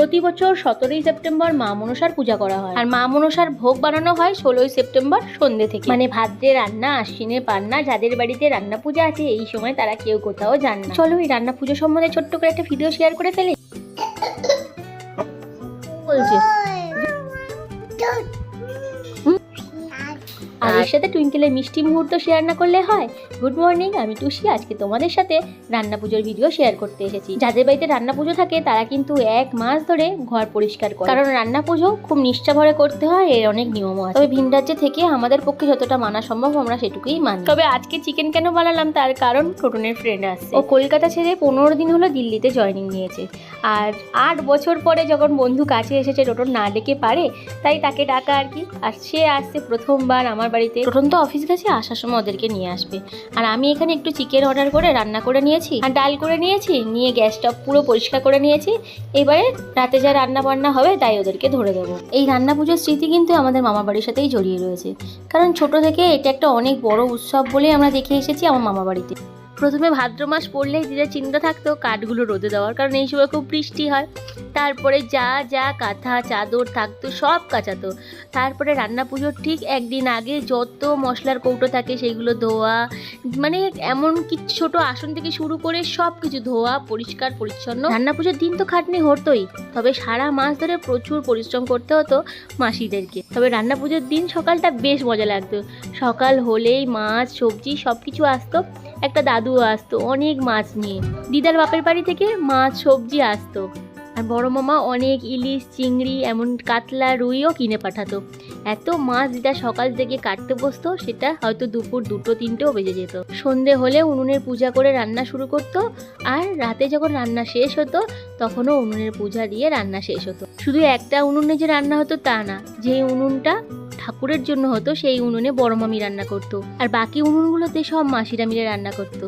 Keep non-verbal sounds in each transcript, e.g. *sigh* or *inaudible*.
প্রতি বছর সতেরোই সেপ্টেম্বর মা মনসার পূজা করা হয়। আর মা মনসার ভোগ বানানো হয় ষোলোই সেপ্টেম্বর সন্ধ্যে থেকে। মানে ভাদ্রে রান্না আশ্বিনে পান্না যাদের বাড়িতে রান্না পূজা আছে এই সময় তারা কেউ কোথাও যান না। চলো এই রান্না পুজো সম্বন্ধে ছোট্ট করে একটা ভিডিও শেয়ার করে ফেলি। এর সাথে টুইঙ্কেলের মিষ্টি মুহূর্ত শেয়ার না করলে হয়? গুড মর্নিং আমি টুসি। আজকে তোমাদের সাথে রান্না পুজোর ভিডিও শেয়ার করতে এসেছি। যাদের বাড়িতে রান্না পুজো থাকে তারা কিন্তু এক মাস ধরে ঘর পরিষ্কার করে। কারণ রান্না পুজো খুব নিষ্ঠা ভরে করতে হয় এর অনেক নিয়ম আছে। তবে ভিন রাজ্যে থেকে আমাদের পক্ষে যতটা মানা সম্ভব আমরা সেটুকুই মানি। তবে আজকে চিকেন কেন বানালাম? তার কারণ টোটনের ফ্রেন্ড আসছে। ও কলকাতা ছেড়ে পনেরো দিন হলো দিল্লিতে জয়েনিং নিয়েছে। আর আট বছর পরে যখন বন্ধু কাছে এসেছে টোটন না ডেকে পারে তাই তাকে ডাকা আর কি। আর সে আসছে প্রথমবার আমার বাড়িতে টোটন তো অফিস গেছে, আসার সময় ওদেরকে নিয়ে আসবে। আর আমি এখানে একটু চিকেন অর্ডার করে রান্না করে নিয়েছি। আর ডাল করে নিয়েছি, নিয়ে গ্যাস গ্যাসটা পুরো পরিষ্কার করে নিয়েছি। এবারে রাতে যা রান্না বান্না হবে, তাই ওদেরকে ধরে দেবো। এই রান্না পুজোর স্মৃতি কিন্তু আমাদের মামা বাড়ির সাথেই জড়িয়ে রয়েছে। কারণ ছোট থেকে এটা একটা অনেক বড় উৎসব বলে আমরা দেখে এসেছি আমার মামা বাড়িতে। প্রথমে ভাদ্র মাস পড়লেই যেটা চিন্তা থাকতো কাঠগুলো রোদে দেওয়ার, কারণ এই সময় খুব বৃষ্টি হয়। তারপরে যা যা কাঁথা, চাদর থাকতো, সব কাচাতো। তারপরে রান্না পুজোর ঠিক একদিন আগে যত মশলার কৌটো থাকে সেইগুলো ধোয়া মানে এমন কি ছোট আসন থেকে শুরু করে সব কিছু ধোয়া, পরিষ্কার, পরিচ্ছন্ন। রান্না পুজোর দিন তো খাটনি হতোই, তবে সারা মাস ধরে প্রচুর পরিশ্রম করতে হতো মাসিদেরকে। তবে রান্না পুজোর দিন সকালটা বেশ মজা লাগতো। সকাল হলেই মাছ, সবজি সব কিছু আসতো। একটা দাদু আসতো, অনেক মাছ নিয়ে। দিদার বাপের বাড়ি থেকে মাছ, সবজি আসতো। আর বড় মামা অনেক ইলিশ, চিংড়ি, এমন কাতলা রুইও কিনে পাঠাতো। এত মাছ দিদা সকাল থেকে কাটতে বসতো, সেটা হয়তো দুপুর দুটো, তিনটেও বেজে যেত। সন্ধে হলে উনুনের পূজা করে রান্না শুরু করতো, আর রাতে যখন রান্না শেষ হতো, তখনও উনুনের পূজা দিয়ে রান্না শেষ হতো। শুধু একটা উনুনে যে রান্না হতো তা না, যে উনুনটা ঠাকুরের জন্য হতো, সেই উনুনে বড় মামি রান্না করতো। আর বাকি উনুনগুলোতে সব মাসিরা মিলে রান্না করতো।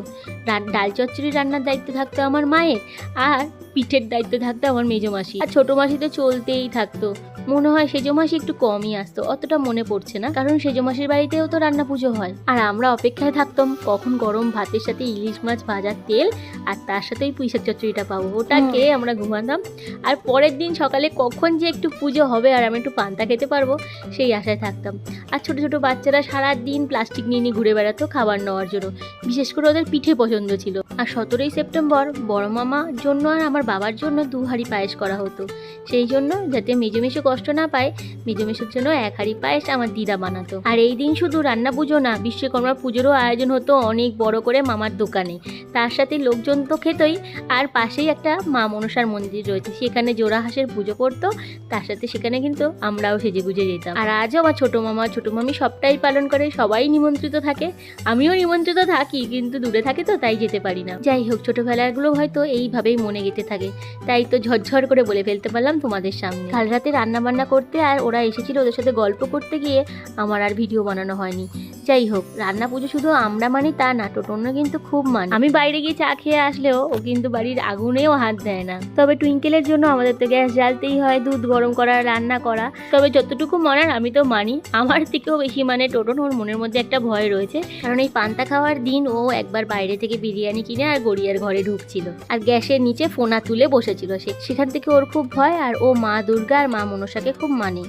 ডাল চচ্চড়ি রান্নার দায়িত্ব থাকতো আমার মায়ের, আর পিঠের দায়িত্ব থাকতো আমার মেজো মাসি আর ছোটো মাসি তো চলতেই থাকতো। মনে হয় সেজো মাসি একটু কমই আসতো অতটা মনে পড়ছে না কারণ সেজো মাসির বাড়িতেও তো রান্না পুজো হয়। আর আমরা অপেক্ষায় থাকতাম কখন গরম ভাতের সাথে ইলিশ মাছ ভাজার তেল আর তার সাথেই পুঁইশাক চচ্চড়িটা পাবো। ওটা খেয়ে আমরা ঘুমাতাম। আর পরের দিন সকালে কখন যে একটু পুজো হবে আর আমি একটু পান্তা খেতে পারব সেই আশায় থাকতাম। আর ছোট ছোট বাচ্চারা সারা দিন প্লাস্টিক নিয়ে নিয়ে ঘুরে বেড়াতো খাবার নেওয়ার জন্য। বিশেষ করে ওদের পিঠে পছন্দ ছিল। আর সতেরোই সেপ্টেম্বর বড় মামার জন্য আর আমার বাবার জন্য দু হাঁড়ি পায়েস করা হতো। সেই জন্য যাতে মেজো মেশো কষ্ট না পায় মেজো জন্য এক হাঁড়ি পায়েস আমার দিদা বানাতো। আর এই দিন শুধু রান্না পুজো না, বিশ্বকর্মা পুজোরও আয়োজন হতো অনেক বড় করে মামার দোকানে। তার সাথে লোকজন তো খেতই, আর পাশেই একটা মা মনসার মন্দির রয়েছে, সেখানে জোড়া হাঁসের পুজো করতো তার সাথে সেখানে কিন্তু আমরাও সেজে গুজে যেতাম। আর আজও আমার ছোটো মামা, ছোটো মামি সবটাই পালন করে, সবাই নিমন্ত্রিত থাকে। আমিও নিমন্ত্রিত থাকি, কিন্তু দূরে থাকে তো তাই যেতে পারি না। যাই হোক, ছোটোবেলাগুলো হয়তো এইভাবেই মনে গেঁথে থাকে। তাই তো ঝরঝর করে বলে ফেলতে পারলাম তোমাদের সামনে। কাল রাতে রান্না বান্না করতে আর ওরা এসেছিল ওদের সাথে গল্প করতে গিয়ে আমার আর ভিডিও বানানো হয়নি। যাই হোক, রান্না পুজো শুধু আমরা মানি তা না, টোটনও কিন্তু খুব মানে। আমি বাইরে গিয়ে চা খেয়ে আসলেও ও কিন্তু বাড়ির আগুনেও হাত দেয় না। তবে টুইঙ্কেলের জন্য আমাদের তো গ্যাস জ্বালতেই হয়, দুধ গরম করা, রান্না করা। তবে যতটুকু মানার আমি তো মানি। আমার থেকেও বেশি মানে টোটন, ওর মনের মধ্যে একটা ভয় রয়েছে। কারণ এই পান্তা খাওয়ার দিন ও একবার বাইরে থেকে বিরিয়ানি কিনে আর গড়িয়ার ঘরে ঢুকছিল। আর গ্যাসের নিচে ফোনা তুলে বসেছিল সে। সেখান থেকে ওর খুব ভয় আর ও মা দুর্গা আর মা মনসাকে খুব মানে।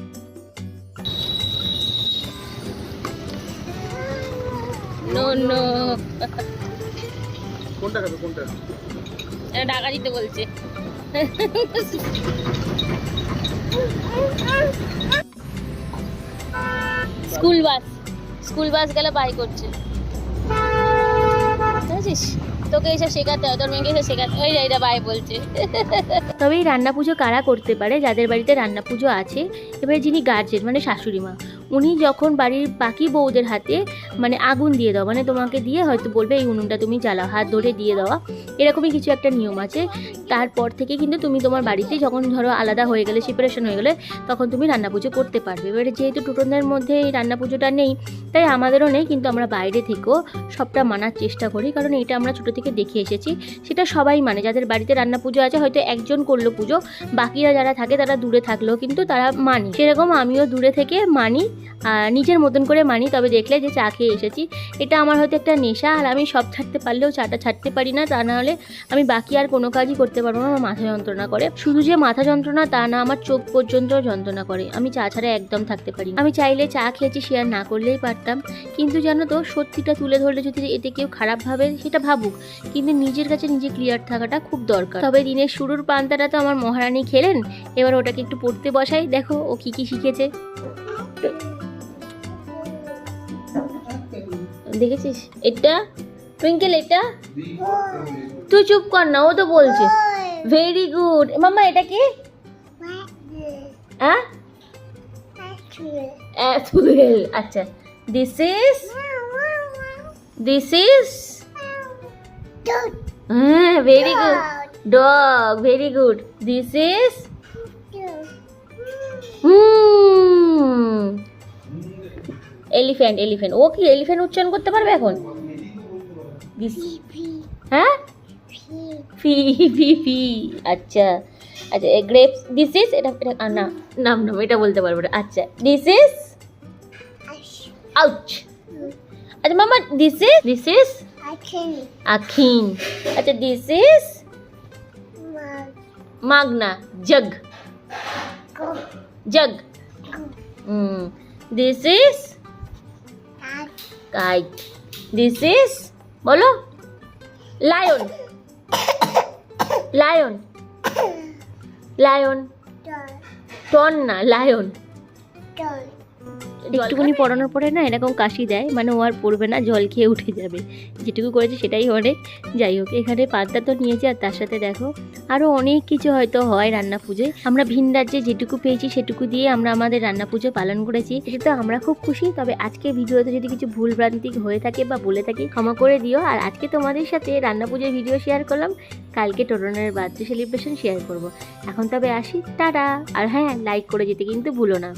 নো নো *laughs* কোনটা খাবে কোনটা? টাকা দিতে বলছে। School bus. স্কুল বাস গেলে বাই করছে। বুঝেছিস? তোকে এসে শেখাতে হয় তোর মেয়েকে এসে শেখাতে ওই এটা বাই বলছে। তবে এই রান্না পুজো কারা করতে পারে? যাদের বাড়িতে রান্না পুজো আছে এবারে যিনি গার্জেন মানে শাশুড়ি মা। উনি যখন বাড়ির বাকি বউদের হাতে মানে আগুন দিয়ে দাও মানে তোমাকে দিয়ে হয়তো বলবে, এই উনুনটা তুমি জ্বালাও, হাত ধরে দিয়ে দেওয়া। এরকমই কিছু একটা নিয়ম আছে। তারপর থেকে কিন্তু তুমি তোমার বাড়িতে যখন ধরো আলাদা হয়ে গেলে সেপারেশন হয়ে গেলে, তখন তুমি রান্না পুজো করতে পারবে। এবারে যেহেতু টুটনদের মধ্যে এই রান্না পুজোটা নেই, তাই আমাদেরও নেই, কিন্তু আমরা বাইরে থেকেও সবটা মানার চেষ্টা করি, কারণ এটা আমরা ছোটো থেকে দেখে এসেছি। সেটা সবাই মানে যাদের বাড়িতে রান্না পুজো আছে, হয়তো একজন করল পুজো, বাকিরা যারা থাকে তারা দূরে থাকলেও কিন্তু তারা মানি। সেরকম আমিও দূরে থেকে মানি নিজের মতন করে মানি, তবে দেখলে যে চা খেয়ে এসেছি। এটা আমার হয়তো একটা নেশা, আর আমি সব ছাড়তে পারলেও চাটা ছাড়তে পারি না, তা না হলে আমি বাকি আর কোনো কাজই করতে পারব না, আমার মাথা যন্ত্রণা করে। শুধু যে মাথা যন্ত্রণা, তা না, আমার চোখ পর্যন্ত যন্ত্রণা করে। আমি চা ছাড়া একদম থাকতে পারি আমি চাইলে চা খেয়েছি শেয়ার না করলেই পারতাম। কিন্তু জানো তো, সত্যিটা তুলে ধরলে যদি এতে কেউ খারাপ ভাবে, সেটা ভাবুক। কিন্তু নিজের কাছে নিজে ক্লিয়ার থাকাটা খুব দরকার। তবে দিনের শুরুর পান্তাটা তো আমার মহারানী খেলেন। এবার ওটাকে একটু পড়তে বসাই। দেখো ও কি কি শিখেছে। দেখেছিস? এটা? টুইঙ্কেল এটা? তুই চুপ কর না ও তো বলছে। ভেরি গুড মাম্মা এটা কি? হ্যাঁ? আচ্ছা। দিস ইজ দিস ইজ হ্যাঁ very good dog very good this is hmm elephant elephant ও কি এলিফ্যান্ট উচ্চারণ করতে পারবে এখন? হ্যাঁ? ফি ফি ফি আচ্ছা। আচ্ছা গ্রেপস দিস ইজ এটা এটা না নাম নাম এটা বলতে পারব না। আচ্ছা দিস ইজ আউচ আচ্ছা মামা দিস ইজ দিস ইজ আখিন। আচ্ছা দিস ইজ মাগনা jug. Jug. This is kite this is বলো লায়ন লায়ন লায়ন টন না লায়ন একটুখানি পড়ানোর পরে না এরকম কাশি দেয় মানে ও আর পড়বে না জল খেয়ে উঠে যাবে। যেটুকু করেছে সেটাই অনেক যাই হোক এখানে পান্তা তো নিয়েছি আর তার সাথে দেখো আরও অনেক কিছু হয়তো হয় রান্না পুজোয়। আমরা ভিন রাজ্যে যেটুকু পেয়েছি সেটুকু দিয়ে আমরা আমাদের রান্না পুজো পালন করেছি। এতে তো আমরা খুব খুশি তবে আজকে ভিডিওতে যদি কিছু ভুল ভ্রান্তি হয়ে থাকে বা বলে থাকি ক্ষমা করে দিও। আর আজকে তোমাদের সাথে রান্না পুজোর ভিডিও শেয়ার করলাম। কালকে টোরনের বার্থডে সেলিব্রেশন শেয়ার করব। এখন তবে আসি টাটা। আর হ্যাঁ লাইক করে যেতে কিন্তু ভুলো না।